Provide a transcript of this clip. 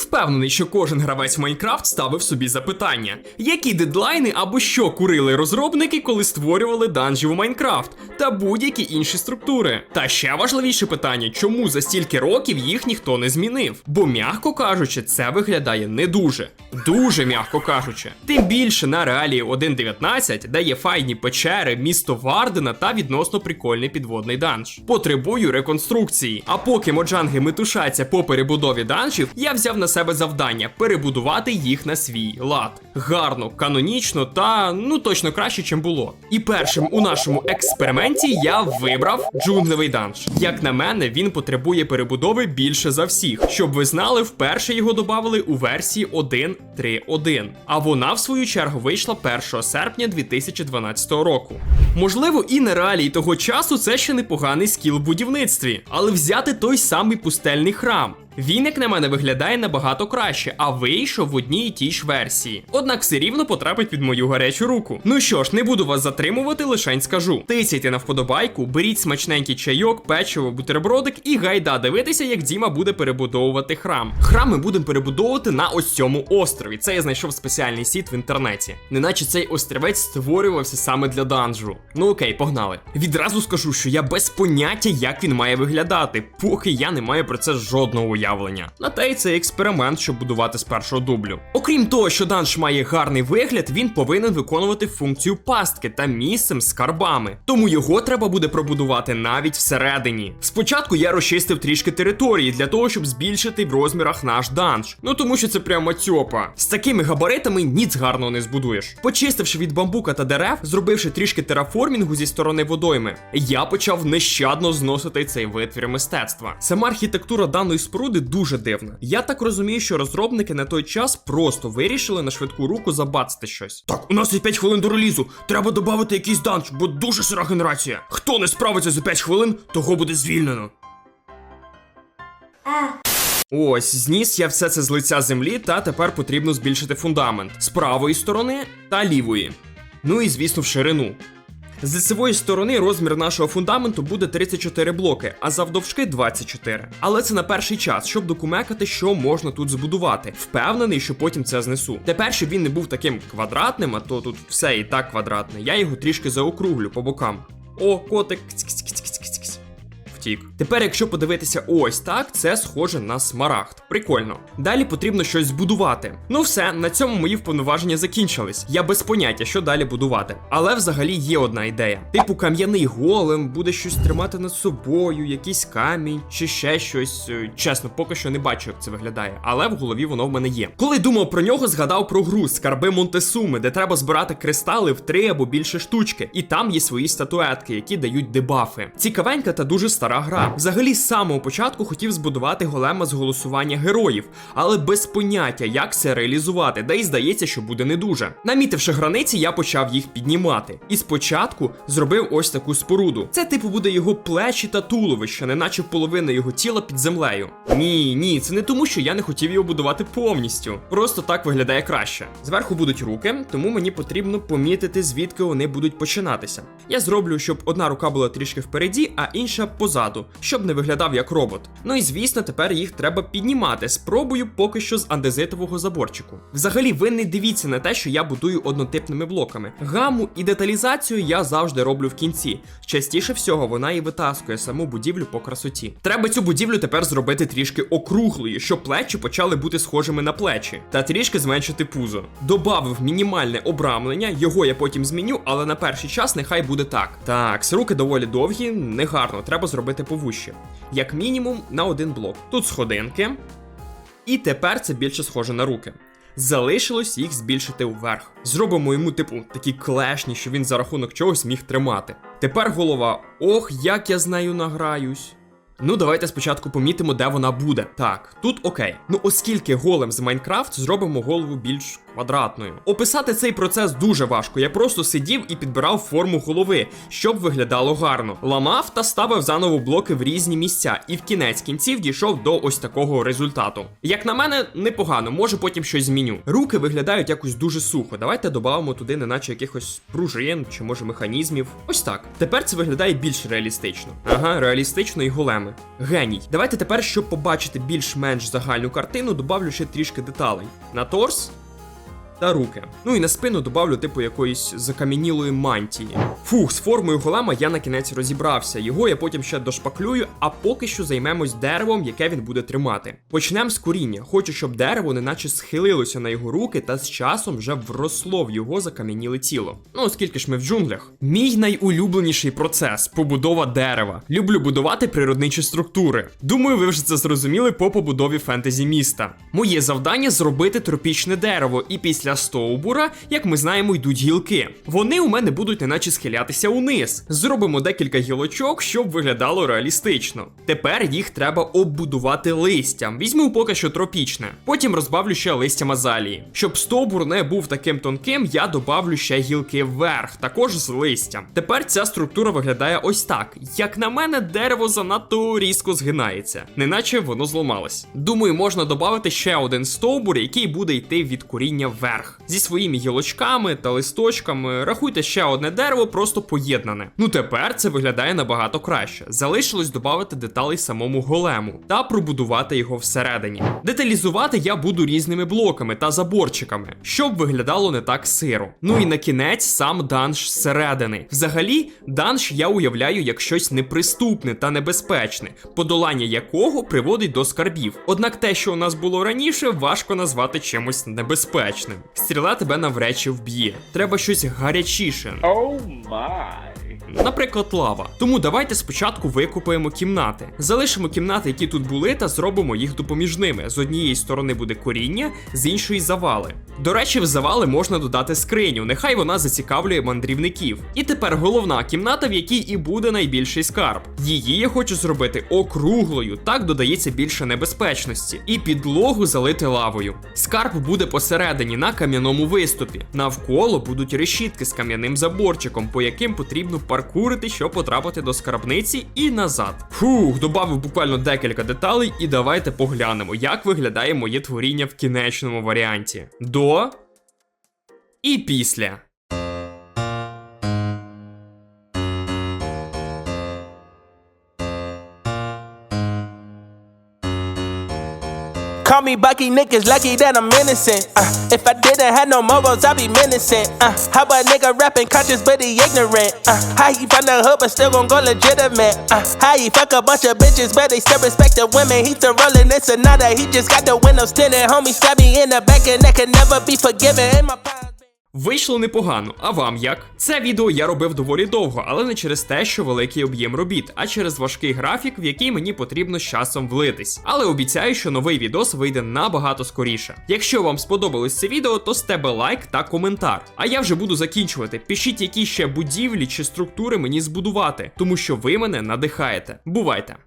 Впевнений, що кожен гравець в Майнкрафт ставив собі запитання, які дедлайни або що курили розробники, коли створювали данжі у Майнкрафт, та будь-які інші структури. Та ще важливіше питання, чому за стільки років їх ніхто не змінив? Бо, м'яко кажучи, це виглядає не дуже. Дуже м'яко кажучи. Тим більше на реалії 1.19, де є файні печери, місто Вардена та відносно прикольний підводний данж. Потребую реконструкції. А поки моджанги метушаться по перебудові данжів, я взяв на себе завдання перебудувати їх на свій лад. Гарно, канонічно та ну точно краще, чим було. І першим у нашому експерименті я вибрав джунглевий данж. Як на мене, він потребує перебудови більше за всіх. Щоб ви знали, вперше його додали у версії 1.3.1. А вона, в свою чергу, вийшла 1 серпня 2012 року. Можливо, і на реалії того часу це ще непоганий скіл в будівництві, але взяти той самий пустельний храм. Він, як на мене, виглядає набагато краще, а вийшов в одній і тій ж версії. Однак все рівно потрапить під мою гарячу руку. Ну що ж, не буду вас затримувати, лишень скажу. Тисяйте на вподобайку, беріть смачненький чайок, печиво, бутербродик і гайда дивитися, як Діма буде перебудовувати храм. Храм ми будемо перебудовувати на ось цьому острові. Це я знайшов спеціальний сіт в інтернеті. Неначе цей острівець створювався саме для данжу. Ну окей, погнали. Відразу скажу, що я без поняття, як він має виглядати, поки я не маю про це жодного уявлення. На те й це експеримент, щоб будувати з першого дублю. Окрім того, що данж має гарний вигляд, він повинен виконувати функцію пастки та місцем з скарбами. Тому його треба буде пробудувати навіть всередині. Спочатку я розчистив трішки території для того, щоб збільшити в розмірах наш данж. Ну тому що це прямо цьопа. З такими габаритами ніц гарного не збудуєш. Почистивши від бамбука та дерев, зробивши трішки тераформінгу зі сторони водойми, я почав нещадно зносити цей витвір мистецтва. Сама архітектура даної споруди дуже дивна. Я так розумію, що розробники на той час просто вирішили на швидку руку забацати щось. Так, у нас є 5 хвилин до релізу. Треба додати якийсь данж, бо дуже сира генерація. Хто не справиться за 5 хвилин, того буде звільнено. Ось, зніс я все це з лиця землі, та тепер потрібно збільшити фундамент з правої сторони та лівої. Ну і звісно, в ширину. З лицевої сторони розмір нашого фундаменту буде 34 блоки, а завдовжки 24. Але це на перший час, щоб докумекати, що можна тут збудувати. Впевнений, що потім це знесу. Тепер, щоб він не був таким квадратним, а то тут все і так квадратне, я його трішки заокруглю по бокам. О, котик. Кць-кць-кць-кць-кць-кць. Втік. Тепер, якщо подивитися ось так, це схоже на смарагд. Прикольно. Далі потрібно щось збудувати. Ну все, на цьому мої вповноваження закінчились. Я без поняття, що далі будувати. Але взагалі є одна ідея: типу кам'яний голем буде щось тримати над собою, якийсь камінь чи ще щось. Е, Чесно, поки що не бачу, як це виглядає, але в голові воно в мене є. Коли думав про нього, згадав про гру скарби Монтесуми, де треба збирати кристали в три або більше штучки, і там є свої статуетки, які дають дебафи. Цікавенька та дуже стара гра. Взагалі, з самого початку хотів збудувати голема з голосування героїв, але без поняття, як це реалізувати, де й здається, що буде не дуже. Намітивши границі, я почав їх піднімати. І спочатку зробив ось таку споруду. Це типу буде його плечі та туловище, неначе половина його тіла під землею. Ні, ні, це не тому, що я не хотів його будувати повністю. Просто так виглядає краще. Зверху будуть руки, тому мені потрібно помітити, звідки вони будуть починатися. Я зроблю, щоб одна рука була трішки впереді, а інша позаду, щоб не виглядав як робот. Ну і звісно, тепер їх треба піднімати. Спробую поки що з андезитового заборчику. Взагалі, ви не дивіться на те, що я будую однотипними блоками. Гаму і деталізацію я завжди роблю в кінці. Частіше всього вона і витаскує саму будівлю по красоті. Треба цю будівлю тепер зробити трішки округлою, щоб плечі почали бути схожими на плечі, та трішки зменшити пузо. Добавив мінімальне обрамлення, його я потім зміню, але на перший час нехай буде так. Так, руки доволі довгі, негарно, треба зробити повуще. Як мінімум на один блок. Тут сходинки. І тепер це більше схоже на руки. Залишилось їх збільшити вверх. Зробимо йому, типу, такі клешні, що він за рахунок чогось міг тримати. Тепер голова. Ох, як я з нею награюсь. Ну, давайте спочатку помітимо, де вона буде. Так, тут окей. Ну, оскільки голем з Майнкрафт, зробимо голову більш квадратною. Описати цей процес дуже важко. Я просто сидів і підбирав форму голови, щоб виглядало гарно. Ламав та ставив заново блоки в різні місця, і в кінець кінців дійшов до ось такого результату. Як на мене, непогано, може потім щось зміню. Руки виглядають якось дуже сухо. Давайте додамо туди, неначе якихось пружин чи може механізмів. Ось так. Тепер це виглядає більш реалістично. Ага, реалістично і големи. Зробили. Геній. Давайте тепер, щоб побачити більш-менш загальну картину, добавлю ще трішки деталей. На торс та руки. Ну і на спину добавлю типу якоїсь закам'янілої мантії. Фух, з формою голема я на кінець розібрався. Його я потім ще дошпаклюю, а поки що займемось деревом, яке він буде тримати. Почнемо з коріння. Хочу, щоб дерево неначе схилилося на його руки та з часом вже вросло в його закам'яніле тіло. Ну, оскільки ж ми в джунглях. Мій найулюбленіший процес побудова дерева. Люблю будувати природничі структури. Думаю, ви вже це зрозуміли по побудові фентезі міста. Моє завдання зробити тропічне дерево, і після стовбура, як ми знаємо, йдуть гілки. Вони у мене будуть неначе схилятися униз. Зробимо декілька гілочок, щоб виглядало реалістично. Тепер їх треба оббудувати листям. Візьму поки що тропічне. Потім розбавлю ще листям азалії. Щоб стовбур не був таким тонким, я добавлю ще гілки вверх, також з листям. Тепер ця структура виглядає ось так. Як на мене, дерево занадто різко згинається, неначе воно зламалось. Думаю, можна додати ще один стовбур, який буде йти від коріння вверх. Зі своїми гілочками та листочками. Рахуйте ще одне дерево, просто поєднане. Ну тепер це виглядає набагато краще. Залишилось додати деталей самому голему та пробудувати його всередині. Деталізувати я буду різними блоками та заборчиками, щоб виглядало не так сиро. Ну і на кінець сам данж зсередини. Взагалі, данж я уявляю як щось неприступне та небезпечне, подолання якого приводить до скарбів. Однак те, що у нас було раніше, важко назвати чимось небезпечним. Стріла тебе навряд чи вб'є. Треба щось гарячіше. Oh my. Наприклад, лава. Тому давайте спочатку викупаємо кімнати. Залишимо кімнати, які тут були, та зробимо їх допоміжними. З однієї сторони буде коріння, з іншої завали. До речі, в завали можна додати скриню, нехай вона зацікавлює мандрівників. І тепер головна кімната, в якій і буде найбільший скарб. Її я хочу зробити округлою, так додається більше небезпечності, і підлогу залити лавою. Скарб буде посередині на кам'яному виступі. Навколо будуть решітки з кам'яним заборчиком, по яким потрібно паркурити, щоб потрапити до скарбниці і назад. Фух, добавив буквально декілька деталей, і давайте поглянемо, як виглядає моє творіння в кінечному варіанті. До і після. Call me Bucky, niggas lucky that I'm innocent. Uh, if I didn't have no morals, I'd be menacing. Uh, how a nigga rapping conscious but he ignorant? Uh, how he from the hood but still gon' go legitimate? Uh, how he fuck a bunch of bitches but they still respect the women? He still rolling this another, he just got the windows tinted. Homie stab me in the back and that can never be forgiven. In my Вийшло непогано, а вам як? Це відео я робив доволі довго, але не через те, що великий об'єм робіт, а через важкий графік, в який мені потрібно з часом влитись. Але обіцяю, що новий відос вийде набагато скоріше. Якщо вам сподобалось це відео, то з тебе лайк та коментар. А я вже буду закінчувати. Пишіть, які ще будівлі чи структури мені збудувати, тому що ви мене надихаєте. Бувайте!